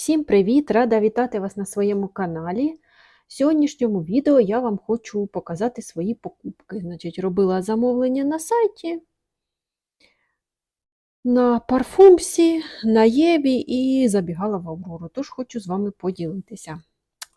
Всім привіт! Рада вітати вас на своєму каналі. В сьогоднішньому відео я вам хочу показати свої покупки. Значить, робила замовлення на сайті, на парфумсі, на Єві і забігала в Аврору. Тож хочу з вами поділитися.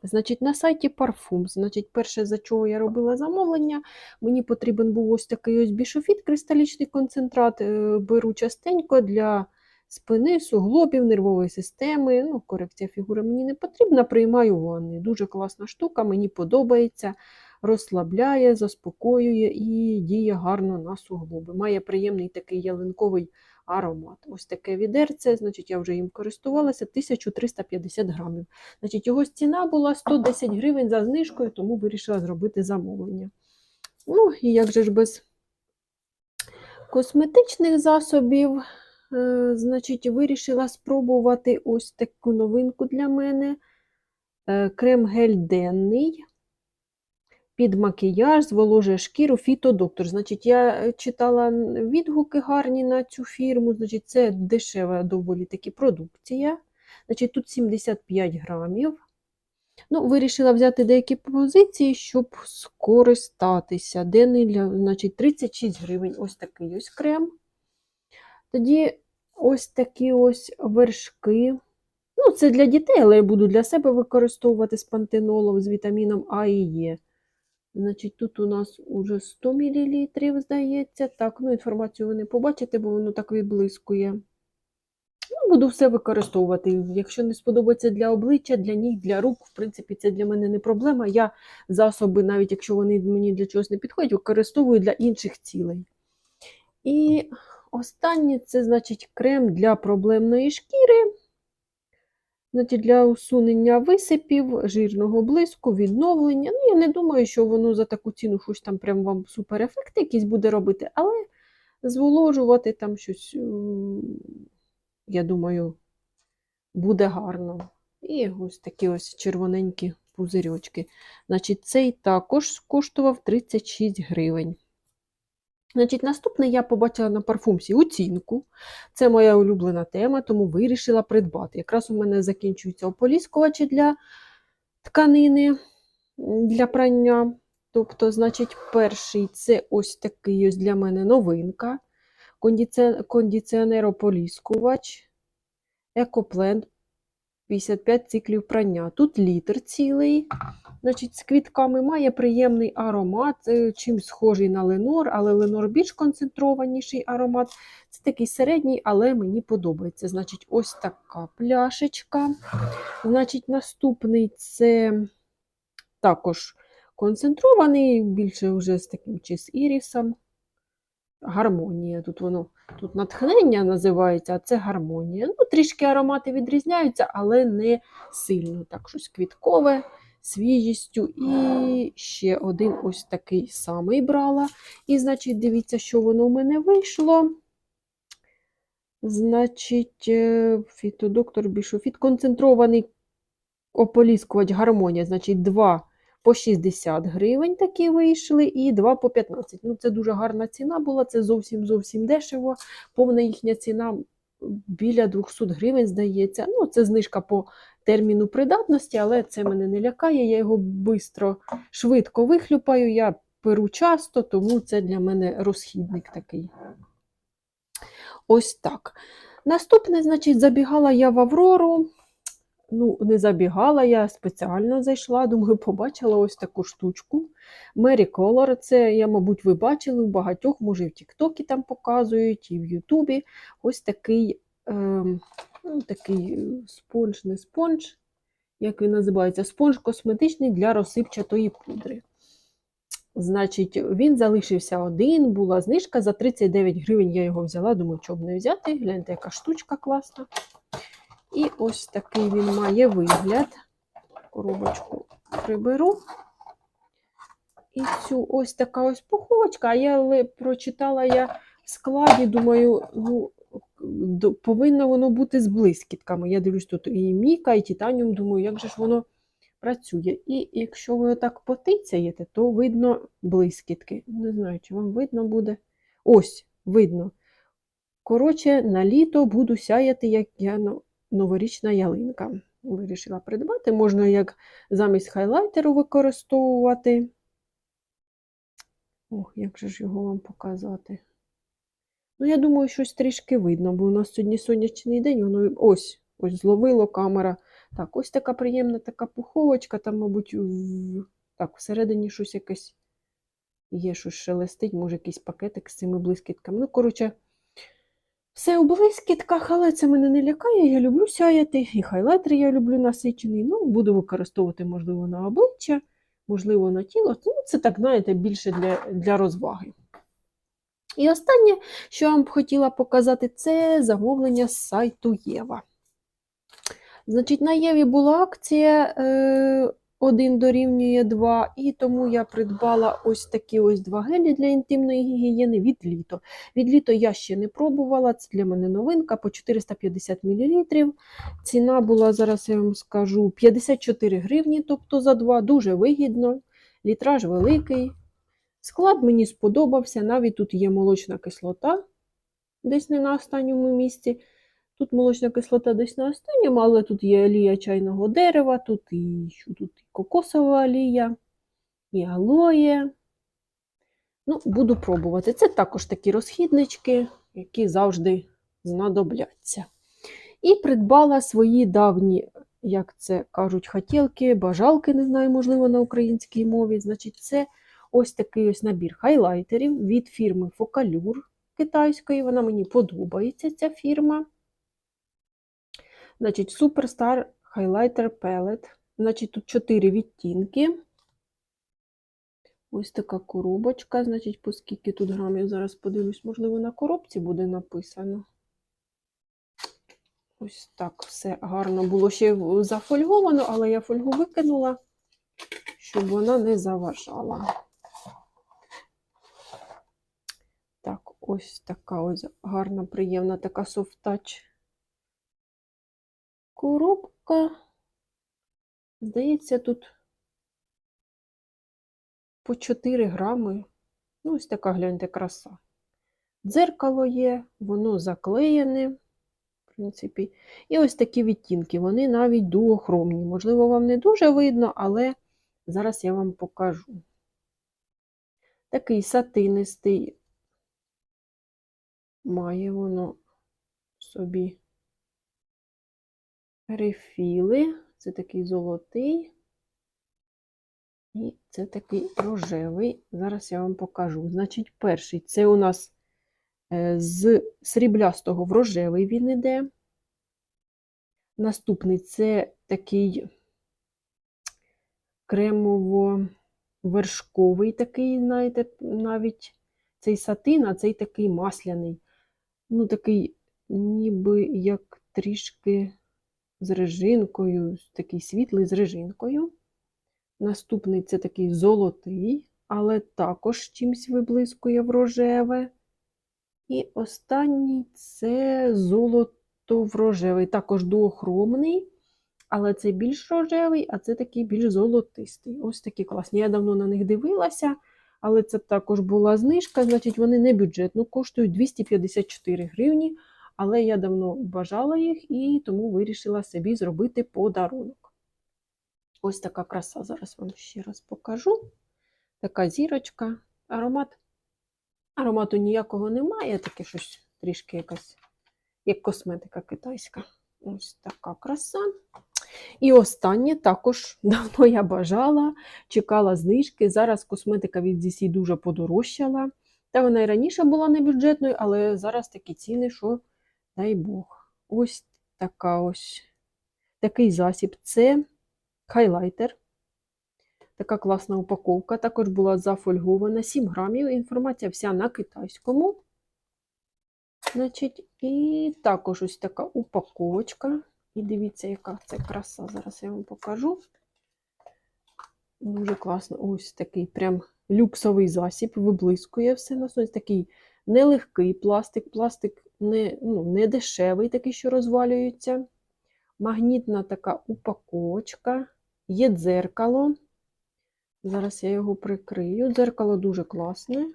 Значить, на сайті парфум. Значить, перше, за чого я робила замовлення, мені потрібен був ось такий ось бішофіт, кристалічний концентрат. Е, Беру частенько для спини, суглобів, нервової системи. Ну, Корекція фігури мені не потрібна, приймаю ванни. Дуже класна штука, мені подобається, розслабляє, заспокоює і діє гарно на суглоби. Має приємний такий ялинковий аромат. Ось таке відерце, значить, я вже їм користувалася, 1350 грамів. Значить, Його ціна була 110 гривень за знижкою, тому вирішила зробити замовлення. Ну, і як же ж без косметичних засобів. Е, Значить, вирішила спробувати ось таку новинку для мене. Е, Крем-гель денний під макіяж, зволожує шкіру Фітодоктор. Значить, я е, читала відгуки гарні на цю фірму. Значить, це дешева доволі таки продукція. Значить, тут 75 грамів. Ну, Вирішила взяти деякі позиції, щоб скористатися. Денний, значить, 36 гривень. Ось такий ось крем. Тоді ось такі ось вершки. Ну, це для дітей, але я буду для себе використовувати з пантенолом, з вітаміном А і Е. Значить, тут у нас уже 100 мл, здається. Так, ну інформацію ви не побачите, бо воно так відблискує. Ну, буду все використовувати. Якщо не сподобається для обличчя, для ніг, для рук, в принципі, це для мене не проблема. Я засоби, навіть якщо вони мені для чогось не підходять, використовую для інших цілей. І Останнє це, значить, крем для проблемної шкіри, значить, для усунення висипів, жирного блиску, відновлення. Ну, я не думаю, що воно за таку ціну щось там прям вам суперефекти якісь буде робити, але зволожувати там щось, я думаю, буде гарно. І ось такі ось червоненькі пузирьочки. Значить, цей також коштував 36 гривень. Значить, Наступне я побачила на парфумсі оцінку. Це моя улюблена тема, тому вирішила придбати. Якраз у мене закінчуються ополіскувачі для тканини для прання. Тобто, значить, перший це ось такий ось для мене новинка. Кондиціонер-ополіскувач, Екопленд 55 циклів прання. Тут літр цілий. Значить, з квітками має приємний аромат, е, чим схожий на Ленор, але Ленор більш концентрованіший аромат. Це такий середній, але мені подобається. Значить, ось така пляшечка. Значить, наступний це також концентрований, більше вже з таким чи з ірісом. Гармонія. Тут воно тут натхнення називається, а це гармонія. Ну, Трішки аромати відрізняються, але не сильно. Так, щось квіткове свіжістю. І ще один ось такий самий брала. І, значить, дивіться, що воно у мене вийшло. Значить, е, фітодоктор Бішофіт. Концентрований ополіскувач гармонія. Значить, два по 60 гривень такі вийшли, і два по 15. Ну, це дуже гарна ціна була, це зовсім зовсім дешево. Повна їхня ціна біля 200 гривень, здається. Ну, це знижка по терміну придатності, але це мене не лякає. Я його бистро, швидко вихлюпаю. Я перу часто, тому це для мене розхідник такий. Ось так. Наступне, значить, забігала я в Аврору. Ну, не забігала, я спеціально зайшла, думаю, побачила ось таку штучку. Mary Color, це, я, мабуть, ви бачили у багатьох, може, і в Тіктокі там показують, і в Ютубі. Ось такий, ем, ну, такий спонж, не спонж, як він називається, спонж косметичний для розсипчатої пудри. Значить, він залишився один, була знижка за 39 гривень. Я його взяла, думаю, що б не взяти. Гляньте, яка штучка класна. І ось такий він має вигляд. Коробочку приберу. І цю ось така ось пуховочка. А я прочитала я в складі, думаю, ну, повинно воно бути з блискітками. Я дивлюсь, тут і міка, і титаніум, думаю, як же ж воно працює. І якщо ви отак потицяєте, то видно блискітки. Не знаю, чи вам видно буде. Ось, видно. Коротше, на літо буду сяяти, як я ну, новорічна ялинка. вирішила придбати. Можна як замість хайлайтеру використовувати. Ох, як же ж його вам показати? Ну, я думаю, щось трішки видно, бо у нас сьогодні сонячний день, воно ось, ось зловило камера. Так, ось така приємна така пуховочка, там, мабуть, в... так, всередині щось якесь є, щось шелестить, може, якийсь пакетик з цими блискітками. Ну, коротше, все у блискітках, але це мене не лякає. Я люблю сяяти, і хайлайтер я люблю насичений. Ну, буду використовувати, можливо, на обличчя, можливо, на тіло. Ну, це так, знаєте, більше для, для розваги. І останнє, що я вам хотіла показати, це замовлення з сайту Єва. Значить, на Єві була акція е, 1 дорівнює 2, і тому я придбала ось такі ось два гелі для інтимної гігієни від літо. Від літо я ще не пробувала, це для мене новинка по 450 мл. Ціна була, зараз я вам скажу, 54 гривні, тобто за два, дуже вигідно. Літраж великий. Склад мені сподобався, навіть тут є молочна кислота, десь не на останньому місці. Тут молочна кислота десь на останньому, але тут є олія чайного дерева, тут і, що тут і кокосова олія, і алоє. Ну, буду пробувати. Це також такі розхіднички, які завжди знадобляться. І придбала свої давні, як це кажуть, хотілки, бажалки, не знаю, можливо, на українській мові. Значить, це ось такий ось набір хайлайтерів від фірми Focallure китайської. Вона мені подобається, ця фірма. Значить, Superstar Highlighter Palette. Значить, тут 4 відтінки. Ось така коробочка. Значить, по скільки тут грамів, зараз подивлюсь, можливо, на коробці буде написано. Ось так все гарно було ще зафольговано, але я фольгу викинула, щоб вона не заважала. Так, ось така ось гарна, приємна така софт-тач коробка. Здається, тут по 4 грами. Ну, ось така, гляньте, краса. Дзеркало є, воно заклеєне, в принципі. І ось такі відтінки, вони навіть дуохромні. Можливо, вам не дуже видно, але зараз я вам покажу. Такий сатинистий має воно собі рефіли. Це такий золотий. І це такий рожевий. Зараз я вам покажу. Значить, перший це у нас е, з сріблястого в рожевий він іде. Наступний це такий кремово-вершковий такий, знаєте, навіть цей сатин, а цей такий масляний. Ну, такий, ніби як трішки з режинкою, такий світлий з режинкою. Наступний це такий золотий, але також чимось виблискує в рожеве. І останній це золото-рожевий, також дуохромний, але це більш рожевий, а це такий більш золотистий. Ось такі класні. Я давно на них дивилася, але це також була знижка, значить, вони не бюджетно коштують 254 гривні. Але я давно бажала їх і тому вирішила собі зробити подарунок. Ось така краса, зараз вам ще раз покажу. Така зірочка, аромат. Аромату ніякого немає, таке щось трішки якась, як косметика китайська. Ось така краса. І останнє також давно я бажала, чекала знижки. Зараз косметика від ZC дуже подорожчала. Та вона і раніше була не бюджетною, але зараз такі ціни, що дай Бог. Ось така ось такий засіб. Це хайлайтер. Така класна упаковка. Також була зафольгована 7 грамів. Інформація вся на китайському. Значить, І також ось така упаковочка. І дивіться, яка це краса. Зараз я вам покажу. Дуже класно. Ось такий прям люксовий засіб, виблискує все на сонці. Такий нелегкий пластик, пластик не, ну, не дешевий, такий, що розвалюється. Магнітна така упаковочка, є дзеркало. Зараз я його прикрию. Дзеркало дуже класне.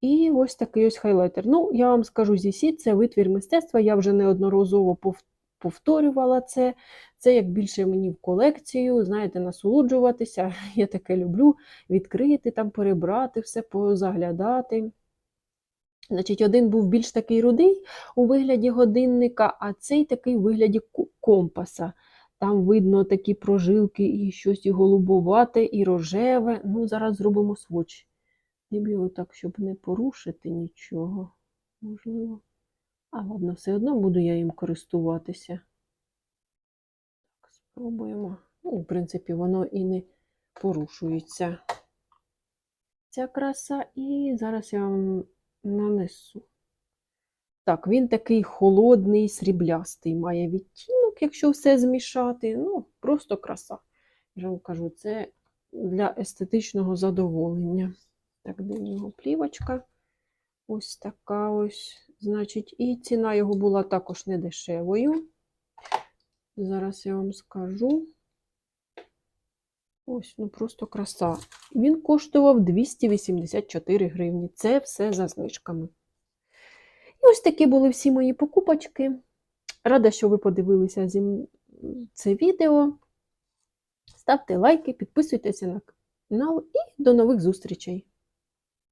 І ось такий ось хайлайтер. Ну, я вам скажу, ZC це витвір мистецтва. Я вже неодноразово повторювала це. Це як більше мені в колекцію, знаєте, насолоджуватися. Я таке люблю відкрити, там, перебрати все, позаглядати. Значить, один був більш такий рудий у вигляді годинника, а цей такий у вигляді компаса. Там видно такі прожилки і щось і голубовате, і рожеве. Ну, зараз зробимо сводч. Я його так, щоб не порушити нічого. Можливо. А ладно, все одно буду я їм користуватися. Так, спробуємо. Ну, в принципі, воно і не порушується. Ця краса, і зараз я вам нанесу. Так, він такий холодний, сріблястий, має відтінок, якщо все змішати. Ну, просто краса. Я вам кажу, це для естетичного задоволення. Так, де нього плівочка. Ось така ось. Значить, і ціна його була також не дешевою. Зараз я вам скажу. Ось, ну просто краса. Він коштував 284 гривні. Це все за знижками. І ось такі були всі мої покупочки. Рада, що ви подивилися це відео. Ставте лайки, підписуйтеся на канал і до нових зустрічей!